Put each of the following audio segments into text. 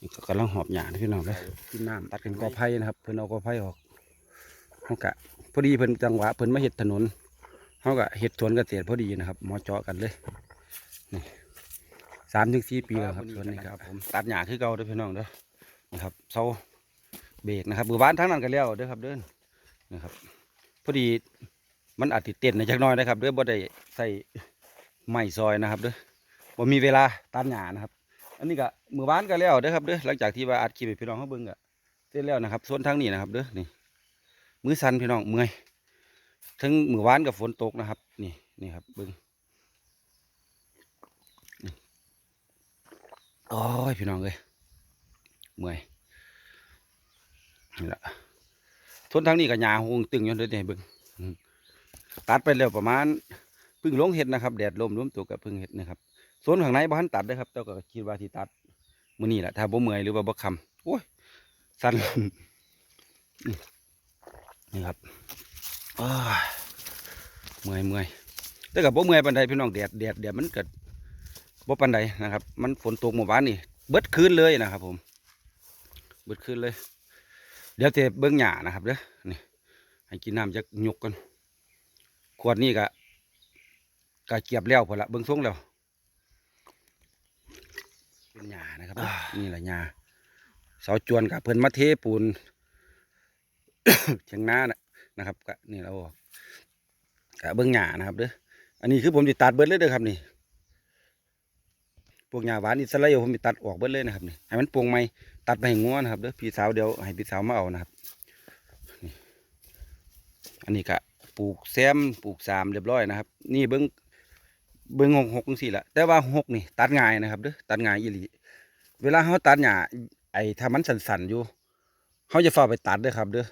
นี่ก็กำลังหอบหยานะพี่น้องเลยกินน้ำตัดกันกอไผ่นะครับ เพิ่นเอากอไผ่ออกเขากะพอดีเพิ่นจังหวะเพิ่นมาเห็ดถนนเขากะเห็ดสวนเกษตรพอดีนะครับหมอเจาะกันเลยนี่สามถึงสี่ปีแล้วครับสวนนี้ครับผมตัดหญ้าคือเก่าเด้อพี่น้องเด้อนะครับเสาเบรกนะครับมือบ้านทั้งนั้นกันแล้วเด้อครับเด้อนะครับพอดีมันอาจติดเต้นในจักหน้อยนะครับเด้อบ่ได้ใส่ไม้ซอยนะครับเด้อบ่มีเวลาตัดหญ้านะครับ อันนี้ก็มือบ้านก็แล้วเด้อครับเด้อหลังจากที่ว่าอัดคลิปให้พี่น้องเขาเบิ่งก็เสร็จแล้วนะครับส่วนทางนี้นะครับเด้อนี่มือสั่นพี่น้องเมื่อยทั้งมือบ้านกับฝนตกนะครับ นี่นี่ครับเบิ่งโอ้ยพี่น้องเอ้ยเมื่อยนี่ละส่วนทางนี้ก็หญ้าหงตึงอยู่เด้อเนี่ยเบิ่งตัดไปแล้วประมาณพึ่งลงเห็ดนะครับ แดดลมร่วมตัวกับพึ่งเห็ดนะครับ ส่วนข้างในบ้านตัดเด้ครับแต่ก็คิดว่าที่ตัดมือนี้แหละถ้าบ่เมื่อยหรือว่าบ่คำโอ้ยสั่นนี่ครับเมื่อยเมื่อยแต่กับบ่เมื่อยปานใดพี่น้องแดดแดดแดดมันเกิดบ่ปานใดนะครับ มันฝนตกเมื่อวานนี่เบิดคืนเลยนะครับ ผม เบิดคืนเลย เดี๋ยวจะเบิ่งหญ้านะครับเด้อนี่ให้กินน้ำจากยกกันขวดนี้ก็ก็เกียบแล้วพอละเบิ่งทรงแล้ว เป็นหญ้านะครับนี่แหละหญ้าเสาจวนกับเพิ่นมาเทปูนเชียงนานะนะครับก็นี่เราบอกกะเบิ้งหญ้านะครับเด้ออันนี้คือผมจะตัดเบิดเลยเด้อครับนี่พวกหญ้าหวานอิสราเอลผมจะตัดออกเบิดเลยนะครับนี่ให้มันปวงใหม่ตัดไปให้งัวนะครับเด้อพี่สาวเดี๋ยวให้พี่สาวมาเอานะครับนี่อันนี้ก็ปลูกแซมปลูกสามเรียบร้อยนะครับ นี่เบิ้ง เบิ่งหกหกสี่ละแต่ว่าหกนี่ ตัดง่ายนะครับเด้อตัดง่ายอีหลีเวลาเขาตัดหญ้าไอ้ถ้ามันสั่นๆอยู่เขาจะฝ้าไปตัดเด้อครับเด้อ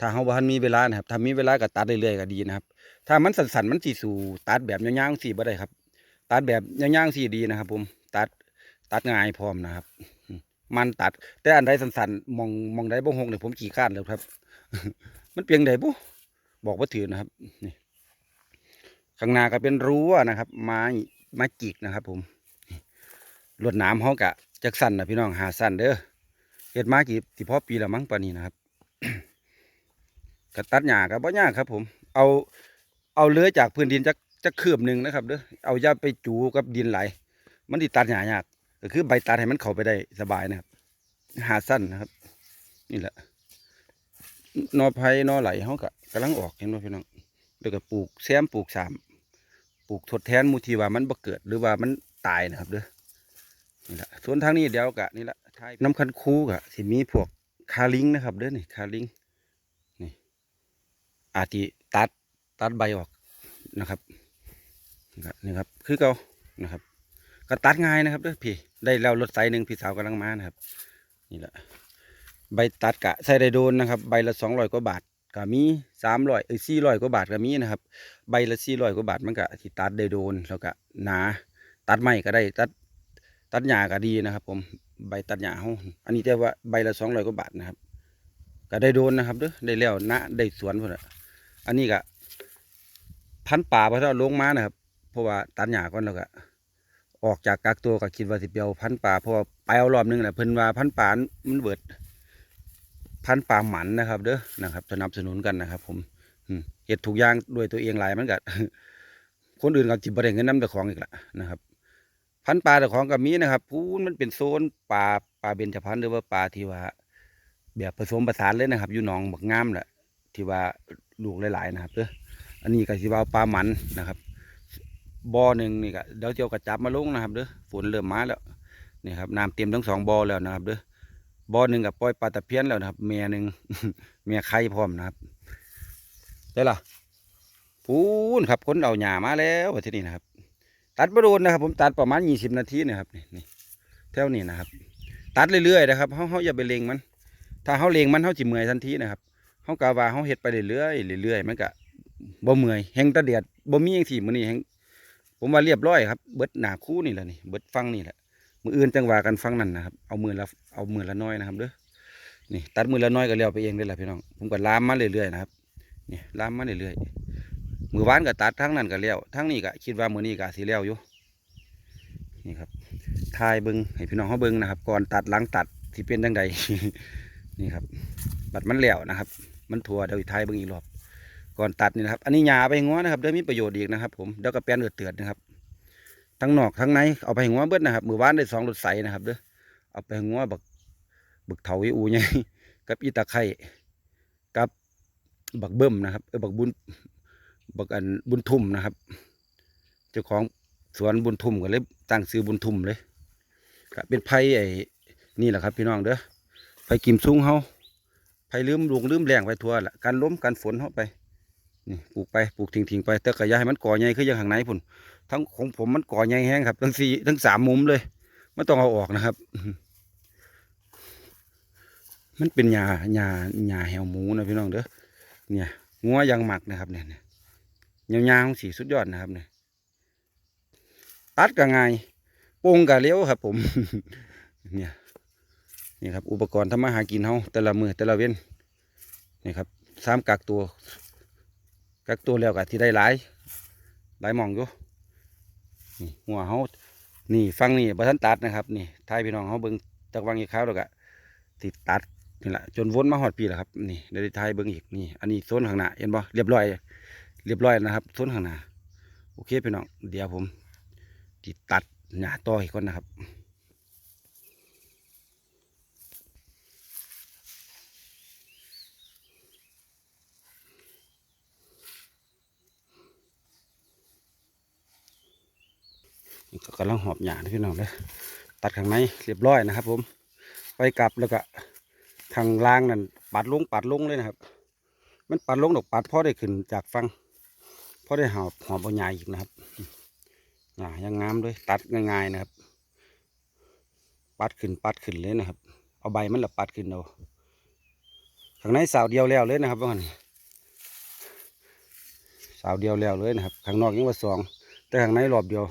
ถ้าเขาบ่ทันมีเวลานะครับถ้ามีเวลาก็ตัดเรื่อยๆก็ดีนะครับ ถ้ามันสั่นๆมันสิสู่ตัดแบบย่างๆสี่บ่ได้ครับ ตัดแบบย่างๆสี่ดีนะครับ ผมตัดตัดง่ายพร้อมนะครับ มันตัด แต่อันใดสั่นๆมองมองใดบ่หกเนี่ยผมขี่ข้านแล้วครับ มันเปียงใดบุบอกว่าถือนะครับนี่ ข้างหน้าก็เป็นรั้วนะครับไม้ไม้จิกนะครับ ผมลวดหน้ำเขากะจักสั้นนะพี่น้องหาสั้นเด้อเฮ็ดมากี่ที่พอปีละมั้งปานี้นะครับก็ตัดหญ้าก็บ่ยากครับ ผม เอาเอาเลื้อยจากพื้นดินจักจักคืบหนึ่งนะครับเด้อเอาย่าไปจูกับดินไหล มันติตัดหญ้ายากก็คือใบตัดให้มันเข้าไปได้สบายนะครับ หาสั้นนะครับ นี่แหละนอไผ่นอไหลเขากะกำลังออกเห็นไหมพี่น้องแล้วก็ปลูกแซมปลูกสาม ปลูกทดแทนมูทีว่ามันบ่เกิดหรือว่ามันตายนะครับเด้อนี่แหละส่วนทางนี้เดี๋ยวกะนี่แหละน้ำคันคูกะสิมีพวกคาลิงนะครับเด้อนี่คาลิงนี่อาจจะตัดตัดใบออกนะครับนี่ครับคือเก่านะครับก็ตัดง่ายนะครับเด้อพี่ได้แล้วรถไซหนึ่งพี่สาวกำลังมานะครับ นี่แหละใบตัดกะใส่ไดโดนนะครับ ใบละสองร้อยกว่าบาท ก็มีสามร้อยเอ้ยสี่ร้อยกว่าบาทก็มีนะครับ ใบละสี่ร้อยกว่าบาทมันก็ที่ตัดได้โดนแล้วก็หนา ตัดไม้ก็ได้ตัดตัดหญ้าก็ดีนะครับ ผมใบตัดหญ้าเฮาอันนี้แต่ว่าใบละสองร้อยกว่าบาทนะครับ ก็ได้โดนนะครับเด้อได้แล้วนะได้สวนพุ่นละอันนี้ก็พันป่าพอเราลงมานะครับ เพราะว่าตัดหญ้าก่อนแล้วก็ออกจากกักตัวก็คิดว่าสิเปียวพันป่าเพราะว่าไปเอารอบนึงแหละเพิ่นว่าพันป่ามันเบิด พันปลาหมันนะครับ เด้อนะครับสนับสนุนกันนะครับ ผมเห็ดถูกย่างด้วยตัวเองหลายมันก็คนอื่นก็จิบประเด็นเงินน้ำตะของอีกละนะครับ พันปลาตะของกับมีนะครับพูนมันเป็นโซนปลาปลาเบญจพรรณหรือว่าปลาที่ว่าแบบผสมผสานเลยนะครับ อยู่หนองบักงามแหละที่ว่าลูกหลายๆนะครับเด้ออันนี้ก็สิว่าปลาหมันนะครับบ่อหนึ่งนี่ก็เดี๋ยวเจียวกระจับมาลงนะครับเด้อฝนเริ่มมาแล้วนี่ครับน้ำเต็มทั้งสองบ่อแล้วนะครับเด้อ บ่อหนึ่งกับปล่อยปลาตะเพียนแล้วนะครับ เมียหนึ่งเมียไข่พร้อมนะครับได้ล่ะพูนครับคนเอาหญ้ามาแล้วที่นี่นะครับ ตัดประโดนนะครับ ผมตัดประมาณยี่สิบนาทีนะครับนี่นี่เท่านี้นะครับ ตัดเรื่อยๆนะครับเขาเขาอย่าไปเลงมัน ถ้าเขาเลงมันเขาจิเมื่อยทันทีนะครับเขากาวาเขาเฮ็ดไปเรื่อยๆเรื่อยๆมันก็บ่เมื่อยแห้งตะเดียดบ่มีอย่างสี่มือนี้แห้งผมว่าเรียบร้อยครับเบิดหนาคู่นี่แหละนี่เบิดฟังนี่แหละ มืออื่นจังว่ากันฟังนั่นนะครับ เอามือละเอามือละน้อยนะครับเด้อนี่ตัดมือละน้อยก็เลี้ยวไปเองเลยล่ะพี่น้องผมก็ลามมาเรื่อยๆนะครับนี่ลามมาเรื่อยๆมือวานก็ตัดทั้งนั้นก็เลี้ยวทั้งนี้ก็คิดว่ามือนี้ก็สิเลี้ยวอยู่นี่ครับทายเบิงให้พี่น้องเขาเบิงนะครับ ก่อนตัดหลังตัดที่เป็นจังใดนี่ครับ บัดมันแล้วนะครับ มันถั่วเดี๋ยวอีกทายเบิงอีกรอบก่อนตัดนี่นะครับ อันนี้หญ้าไปให้งัวนะครับเดี๋ยวมีประโยชน์อีกนะครับ ผมเดี๋ยวก็แป้นเอือดเตือดนะครับ ทั้งนอกทั้งในเอาไปหัวเบิดนะครับมือวานได้สองรถใสนะครับเด้อเอาไปหัวบักบักเถาอีอูใหญ่กับอีตาไข่กับบักเบิ่มนะครับเออบักบุญบักอันบุญทุ่มนะครับเจ้าของสวนบุญทุ่มก็เลยตั้งซื้อบุญทุ่มเลยก็เป็นไผ่ไอ้นี่แหละครับ พี่น้องเด้อไผ่กิมซุ้งเฮาไผ่ลืมลวงลืมแรงไปทั่วละการล้มการฝนเฮาไปนี่ปลูกไปปลูกทิ้งๆไปแต่ก็อย่าให้มันก่อใหญ่คืออย่างข้างในพุ่น ทั้งของผมมันก่อใหญ่แห้งครับ ทั้งสี่ทั้งสามมุมเลยไม่ต้องเอาออกนะครับ มันเป็นหญ้าหญ้าหญ้าแหวหมูนะพี่น้องเด้อเนี่ยงัวยางหมักนะครับเนี่ยเนี่ยยาวๆสีสุดยอดนะครับเนี่ยตัดก็ง่ายปงก็เลี้ยวครับ ผม เนี่ยนี่ครับ อุปกรณ์ทำมาหากินเฮาแต่ละมือแต่ละเว้นนี่ครับสามกักตัวกักตัวแล้วก็ที่ได้หลายหลายมองอยู่ นี่หัวเขานี่ฟังนี่บะทันตัดนะครับ นี่ทายพี่น้องเขาเบิ้งจากวังอีกคราวแล้วก็ติดตัดนี่แหละจนวนมาหอดปีแล้วครับนี่เดี๋ยวทายเบิ้งอีกนี่อันนี้โซนข้างหน้าเห็นบ่เรียบร้อย เรียบร้อยนะครับโซนข้างหน้าโอเคพี่น้องเดี๋ยวผมติดตัดหน้าต่ออีกคนนะครับ นี่ก็กำลังหอบหญ้านะพี่น้องเลยตัดข้างในเรียบร้อยนะครับ ผมไปกลับแล้วก็ข้างล่างนั่นปัดลงปัดลงเลยนะครับ มันปัดลงดอกปัดพอได้ขึ้นจากฟังพอได้หอบหอบเอาหญ้าอีกนะครับอ่ายังงามด้วยตัดง่ายๆนะครับ ปัดขึ้นปัดขึ้นเลยนะครับ เอาใบมันละปัดขึ้นเอาข้างในสาวเดียวแล้วเลยนะครับว่างั้นสาวเดียวแล้วเลยนะครับข้างนอกยังว่าสองแต่ข้างในรอบเดียว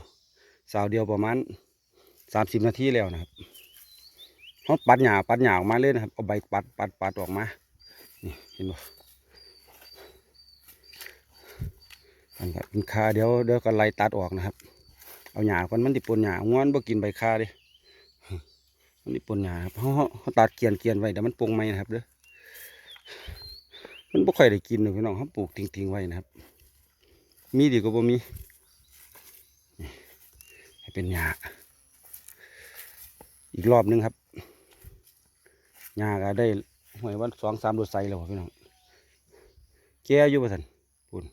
สาวเดียวประมาณสามสิบนาทีแล้วนะครับเขาปัดหยาปัดหยาออกมาเลยนะครับ เอาใบปัดปัดปัดออกมา นี่เห็นบ่อันก็เป็นคาเดี๋ยวเดี๋ยวก็ไล่ตัดออกนะครับ เอาหญ้าก่อนมันติปนหญ้าง้อนบ่กินใบคาดิมันติปนหญ้าครับเขาเขาเขาตัดเกียนเกียนไว้เดี๋ยวมันปรุงไหมนะครับเด้อ มันบ่ค่อยได้กินเลยพี่น้องเขาปลูกทิ้งๆไว้นะครับ มีดีกว่าบ่มี ให้เป็นหญ้าอีกรอบหนึงครับหญ้าก็ได้หวยวันสองสามโดไซแล้วพี่น้องแก่อยู่ป่ะท่นปุ่น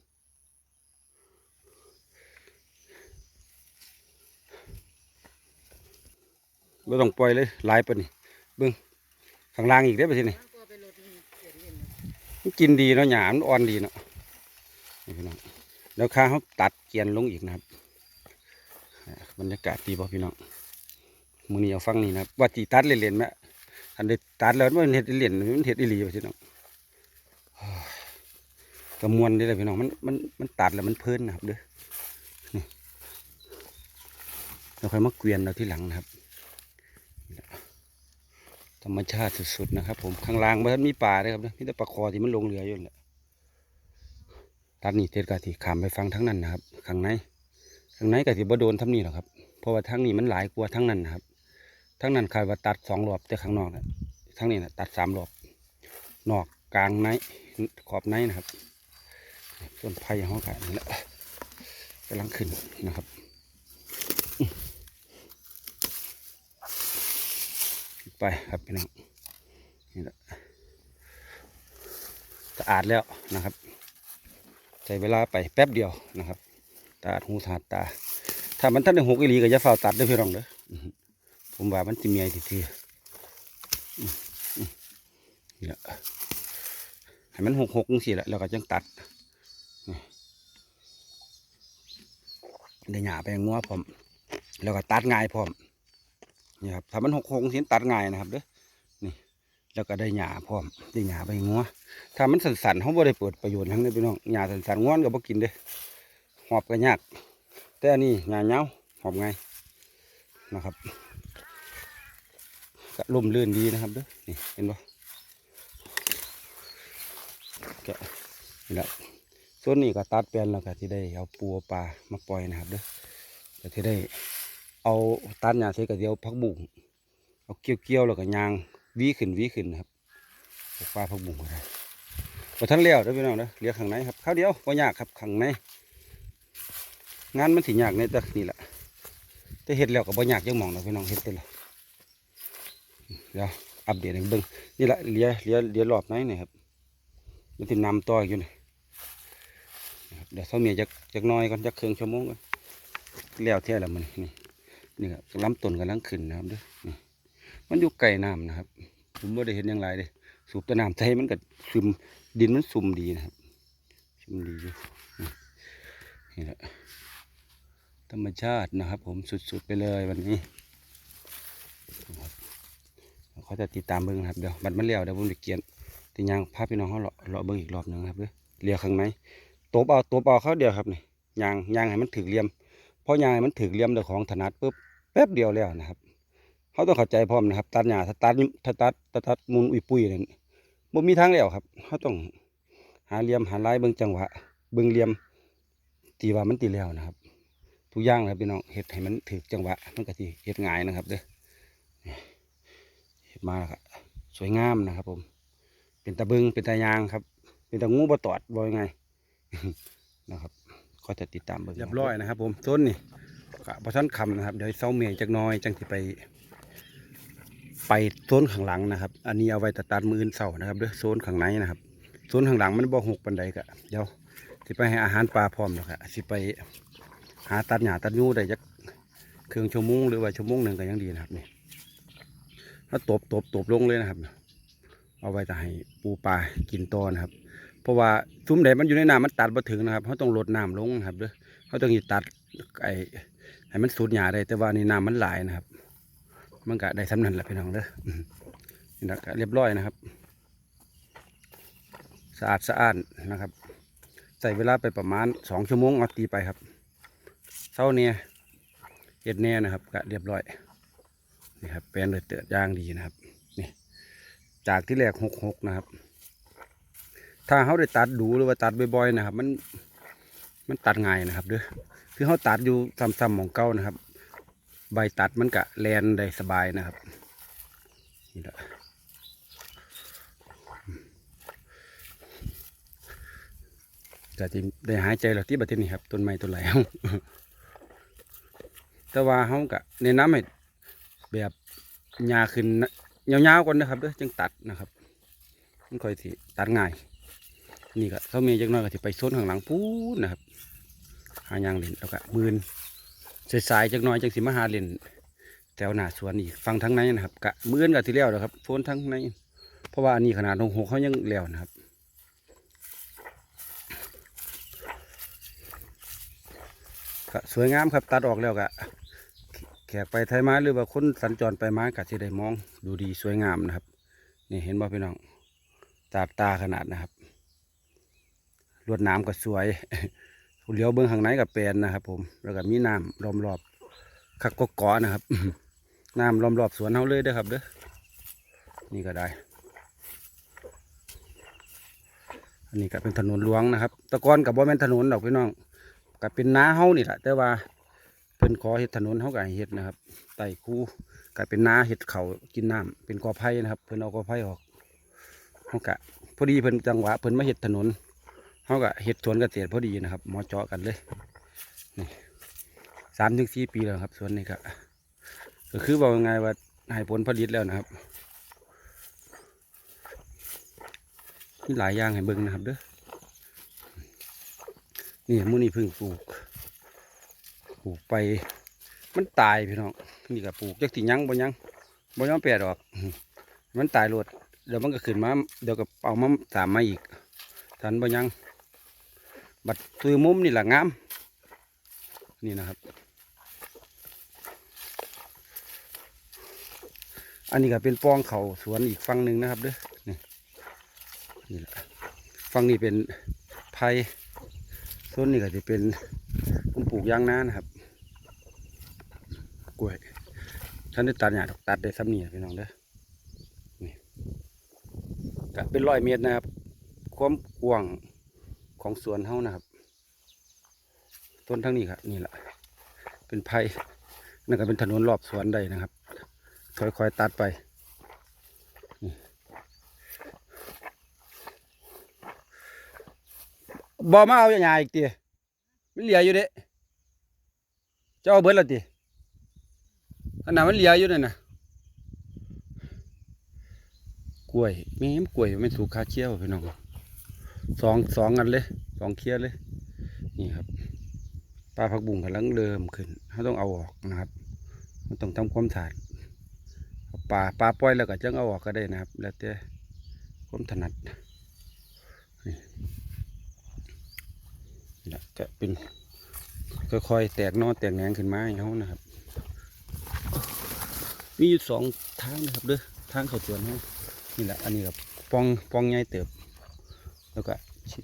ไม่ต้องปล่อยเลยลายปนี่เบิ้งข้างล่างอีกได้อปะทีนี่กินดีเนาะหยามอ่อนดีเนาะนี่พี่น้องแล้วข้าเขาตัดเกลียนลงอีกนะครับ บรรยากาศดีป่ะพี่น้องมือนี้เอาฟังนี่นะครับว่าตีตัดเล่นๆไหมอันเด็ดตัดแล้วมันเห็ดเล่นมันเห็ดอีหลีป่ะพี่น้องกระมวลได้เลยพี่น้องมันมันมันตัดแล้วมันเพลินนะครับเด้อนี่เราค่อยมาเกวียนเราที่หลังนะครับธรรมชาติสุดๆนะครับ ผมข้างล่างมันมีป่าด้วยครับนะมีแต่ปลาคอที่มันลงเรืออยู่นแหละตัดนี่เทศกาที่ขามไปฟังทั้งนั้นนะครับข้างใน ข้างในกะที่บ่โดนทำนี่หรอกครับ เพราะว่าทั้งนี้มันหลายกว่าทั้งนั้นนะครับ ทั้งนั้นคายว่าตัดสองรอบแต่ข้างนอกนะทั้งนี้นะตัดสามรอบ นอกกลางในขอบในนะครับส่วนไผ่ห้องขายนี่แหละกำลังขึ้นนะครับไปครับพี่น้องนี่แหละสะอาดแล้วนะครับ ใช้เวลาไปแป๊บเดียวนะครับ ตาดหูสาดตา ถ้ามันท่านได้หกอีหลีก็จะฝ้าตัดเด้วยพี่น้องเด้อผมว่ามันจะมีอ้ทีทีนี่แหละให้มันหกหกสิแหละแล้วก็จังตัดได้หยาไปงัวพร้อมแล้วก็ตัดง่ายพร้อมนี่ครับถ้ามันหกหงสิตัดง่ายนะครับเด้อนี่ แล้วก็ได้หญ้าพร้อมได้หญ้าไปงัวถ้ามันสันๆเขาบ่ได้เปิดประโยชน์ทั้งนี้พี่น้องหญ้าสันๆง้อนก็บ่กินเด้ หอบก็ยาก แต่อันนี้หญ้าเงาหอบไงนะครับก็ล่มลื่นดีนะครับเด้อนี่เห็นบ่ก็นี่แหละส่วนนี้ก็ตัดแปลนแล้วก็ที่ได้เอาปูปลามาปล่อยนะครับเด้อก็ที่ได้เอาตัดหญ้าเสร็จก็เดี๋ยวพักบุ้งเอาเกี่ยวเกี่ยวๆแล้วก็ยางวีขึ้นวีขึ้นนะครับปลาพักบุ้งก็ได้พอท่านเลี้ยวเด้อพี่น้องเด้อเลี้ยวข้างในครับข้าวเดียวบ่ยากครับข้างใน งานมันสิยากในแต่นี่แหละแต่เฮ็ดแล้วก็บ่ยากจังมองนะพี่น้องเฮ็ดไปเลยเดี๋ยวอัปเดตให้เบิ่งนี่แหละเลี้ยเลี้ยเลี้ยรอบในนี่ครับมันสินำต่ออยู่นี่นะเดี๋ยวเสาเมียจักจักน้อยก่อนจักครึ่องชั่วโมงก่อนแล้วเท่าล้วมันนี่นี่ครับลำต้นกำลังขึ้นนะครับเด้อมันอยู่ไกลน้ำนะครับ ผมไม่ได้เห็นอย่างไรเลยสูบแต่น้ำใจมันก็ซึมดินมันซุ่มดีนะครับซุ่มดีอยู่นี่แหละ ธรรมชาตินะครับ ผมสุดๆไปเลยวันนี้เขาจะติดตามเบิ้งนะครับเดี๋ยวบัดมันเลี้ยวเดี๋ยวผมจะเกียนตียางพาพพี่น้องเขาเลาะเลาะเบิ้งอีกรอบหนึ่งครับเด้อเลี้ยวข้างในตบเอาตบเอาเขาเดียวครับนี่ยางยางให้มันถึกเลี่ยมเพราะยางให้มันถึกเลี่ยมเดี๋ยวของถนัดปุ๊บแป๊บเดียวแล้วนะครับเขาต้องเข้าใจพร้อมนะครับตัดหญ้าถ้าตัดถ้าตัดถ้าตัดมุนอุยปุยเนี่ยบ่มีทางแล้วครับเขาต้องหาเลี่ยมหาลายเบิ่งจังหวะเบิ่งเลี่ยมตีว่ามันตีแล้วนะครับ ทุกอย่างนะครับพี่น้องเฮ็ดให้มันถูกจังหวะมันก็สิเฮ็ดง่ายนะครับเด้อเฮ็ดมาแล้วก็สวยงามนะครับผม เป็นตะบิงเป็นตะยางครับ เป็นตะงูบ่ตอดบ่ยังไงนะครับ ก็จะติดตามเบิ่งเรียบร้อยนะครับผมต้นนี่กะพอท่านคำนะครับเดี๋ยวเสาเมียจักน้อยจังสิไป ไปโซนข้างหลังนะครับ อันนี้เอาไว้ตัดตัดมืออนเสานะครับเด้อโซนข้างในนะครับโซนข้างหลังมันบ่หกปันใดกะเดี๋ยวสิไปให้อาหารปลาพร้อมแล้วครับสิไป หาตัดหญ้าตัดยูได้จักเครึ่องชั่วโมงหรือว่าชั่วโมงหนึ่งก็ยังดีนะครับนี่ถ้าตบตบตบลงเลยนะครับ เอาไว้จะให้ปูปลากินต่อนะครับ เพราะว่าซุ้มใดมันอยู่ในน้ำมันตัดมาถึงนะครับเขาต้องลดน้ำลงนะครับเด้อเขาต้องหยิตัดไอ้ให้มันสูดหญ้าได้แต่ว่านี่น้ำมันหลายนะครับ มันก็ได้สำนันแหละพี่น้องเด้อนี่นะเรียบร้อยนะครับ สะอาดสะอ้านนะครับ ใส่เวลาไปประมาณสองชั่วโมงเอาตีไปครับ เช้าเนี่ยเห็ดแน่นะครับก็เรียบร้อยนี่ครับแปลนเลยเตือดย่างดีนะครับนี่จากที่แรกหกหกนะครับ ถ้าเขาได้ตัดดูหรือว่าตัดบ่อยๆนะครับ มันมันตัดง่ายนะครับเด้อคือเขาตัดอยู่ซ้ำๆของเก่านะครับ ใบตัดมันกะแลนได้สบายนะครับนี่แหละก็จะได้หายใจหลักที่บัดนี้ครับต้นไม้ต้นไหลเฮา แต่ว่าเขากะในะน้ำให้แบบหญ้าขึ้นยาวๆก่อนนะครับเด้อจึงตัดนะครับมันค่อยสิตัดง่าย นี่ก็เขามีจักหน้อยก็สิไปโซนข้างหลังพูนนะครับ หายางเล่นแล้วก็มืนสายๆจักน้อยจังสิมาหาเล่นแถวหน้าสวนอีกฟังทั้งในนะครับกะมือนกับที่แล้วนะครับโฟนทั้งใน เพราะว่าอันนี้ขนาดหงหกเขายังแล้วนะครับก็สวยงามครับตัดออกแล้วกะ แขกไปไทยมาหรือว่าคนสัญจรไปมากะสิได้มอง ดูดีสวยงามนะครับ นี่เห็นบ่พี่น้องตาตาขนาดนะครับ ลวดน้ำก็สวยเลี้ยวเบื้องข้างในกับแปลนนะครับ ผม แล้วก็มีน้ำล้อมรอบคักก็เกาะนะครับน้ำล้อมรอบสวนเฮาเลยเด้อครับเด้อนี่ก็ได้ อันนี้ก็เป็นถนนหลวงนะครับ ตะกอนกับบ่แม่นถนนดอกพี่น้องก็เป็นนาเฮานี่แหละแต่ว่า เพิ่นขอเฮ็ดถนนเฮาก็ให้เฮ็ดนะครับไต่คูก็เป็นนาเฮ็ดเขากินน้ำเป็นกอไผ่นะครับ เพิ่นเอากอไผ่ออกเฮาก็พอดีเพิ่นจังหวะเพิ่นมาเฮ็ดถนนเขาก็เห็ดสวนเกษตรพอดีนะครับหมอเจาะกันเลยนี่สามถึงสี่ปีแล้วครับสวนนี้ก็ก็คือบอกยังไงว่าให้ผลผลิตแล้วนะครับมีหลายอย่างให้เบิ่งนะครับเด้อนี่มูนี่เพิ่งปลูก ลูกไป มันตายพี่น้องนี่ก็ปลูกจักสิยังบ่ยังบ่ยอมแปรดอก มันตายรวดเดี๋ยวมันก็ขึ้นมาเดี๋ยวก็เอามาสามมาอีกทันบ่ยัง บัดตัวมุมนี่แหละงาม นี่นะครับ อันนี้ก็เป็นปองเขาสวนอีกฝั่งหนึ่งนะครับเด้อนี่นี่แหละฝั่งนี้เป็นไผ่ส่วนนี้ก็จะเป็นปลูกยางนานะครับ กล้วยท่านได้ตัดหญ้าดอกตัดได้ซ้ำนี่พี่น้องเด้อนี่ก็เป็นร้อยเมตรนะครับ ความกว้างของสวนเฮานะครับ ต้นทั้งนี้ครับนี่แหละเป็นไผ่นั่นก็เป็นถนนรอบสวนได้นะครับ ค่อยๆตัดไปนี่บอมาเอาอย่างไงอีกตีมันเหลียอยู่เด้เจ้าเอาเบิดและตี ขนาดมันเลียอยู่เนี่ยนะกล้วยแม่มกล้วยไม่สุกคาเชี่ยวพี่น้องสองสองอันเลยสองเคี้ยเลย นี่ครับปลาผักบุ้งกำลังเริ่มขึ้นเขาต้องเอาออกนะครับมันต้องทำความสะอาดปลาปลาปล่อยแล้วก็จังเอาออกก็ได้นะครับ แล้วแต่ความถนัดนี่แหละจะเป็นค่อยๆแตกนอแตกแหนงขึ้นมาให้เขานะครับ มีอยู่สองทางนะครับเด้อทางเขาสวนเขานี่แหละอันนี้ครับปองปองใหญ่เติบ แล้วก็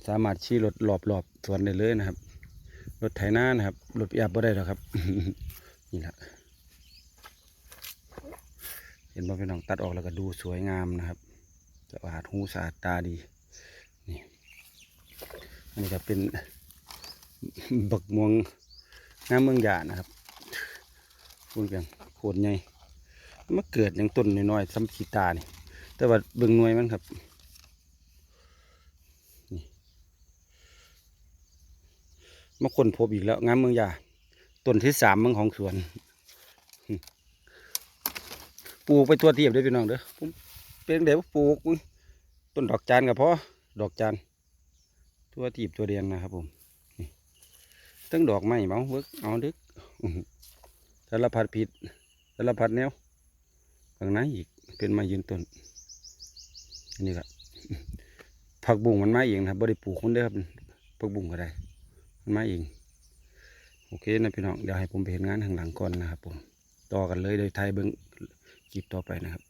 สามารถขี่รถหลอบหลอบๆสวนได้เลยนะครับรถไถนานะครับรถยบบ่ได้หรอกครับ นี่แหละเห็นบ่พี่น้องตัดออกแล้วก็ดูสวยงามนะครับสะอาดหูสะอาดตาดีนี่อันนี้ก็เป็นบักม่วงน้ำเมืองหยานะครับพูดกันโคตรใหญ่ มาเกิดอย่างต้นน้อยๆซ้ำขีตานี่ แต่ว่าเบิ่งหน่วยมันครับนี่มาคนพบอีกแล้วงามเมืองยาต้นที่สามเมืองของสวนปลูกไปตัวเทียบได้พี่น้องเด้อผมเป็นเดี๋ยวปลูกต้นดอกจานกับพ่อดอกจานตัวทีบตัวเดียนนะครับผมตั้งดอกไม้เมาเวิร์กเอาดึกสารพัดผิดสารพัดแนว ข้างในอีกเป็นไม้ยืนต้นอันนี้ก็ผักบุ้งมันมาเองนะครับบริปลูกมันเด้อครับผักบุ้งก็ได้ มันมาเองโอเคนะพี่น้องเดี๋ยวให้ผมไปเห็นงานข้างหลังก่อนนะครับผมต่อกันเลยโดยไทยเบิ้งคลิปต่อไปนะครับ